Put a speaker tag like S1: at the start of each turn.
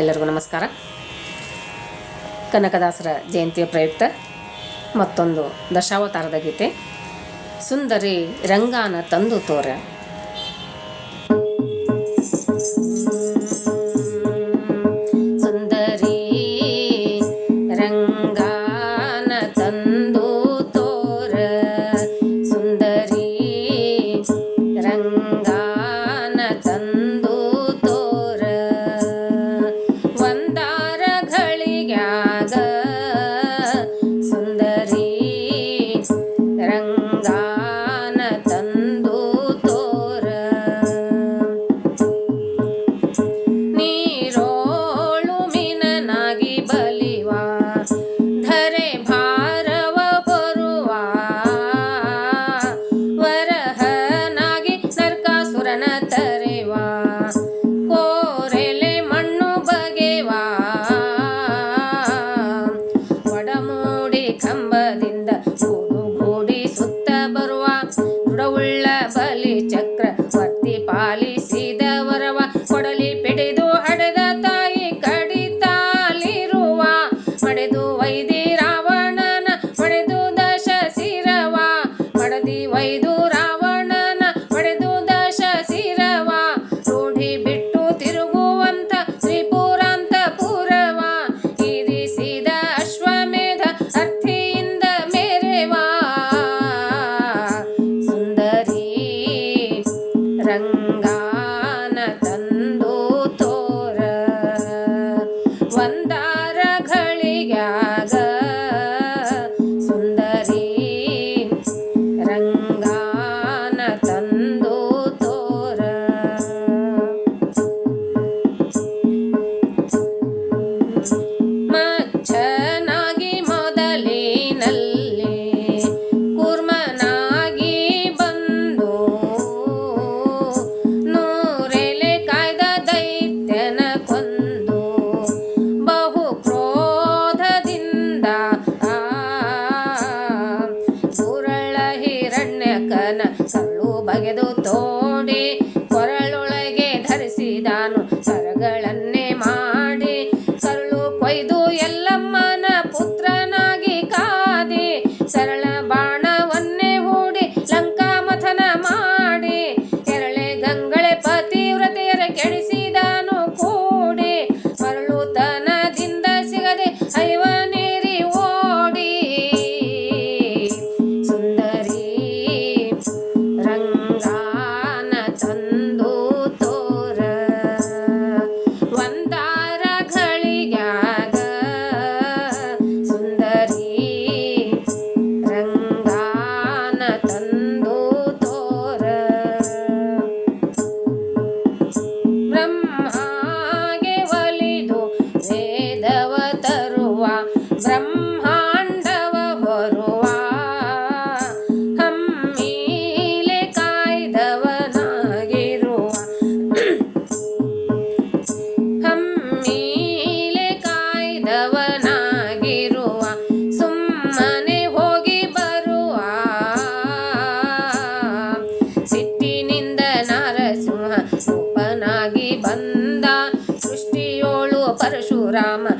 S1: ಎಲ್ಲರಿಗೂ ನಮಸ್ಕಾರ. ಕನಕದಾಸರ ಜಯಂತಿಯ ಪ್ರಯುಕ್ತ ಮತ್ತೊಂದು ದಶಾವತಾರದ ಗೀತೆ, ಸುಂದರಿ ರಂಗಾನ ತಂದು ತೋರ. ಸುಂದರಿ ರಂಗಾನ ತಂದು ತೋರ. ಸುಂದರಿ ರಂಗ ಚಕ್ರವರ್ತಿ ಪಾಲಿಸಿದವರವ ಕೊಡಲಿ ಪಿಡಿದು ಹಡೆದ ತಾಯಿ ಕಡಿತಾಲಿರುವ ಪಡೆದು ವೈದ್ಯ ಮಗಳನ್ನ programa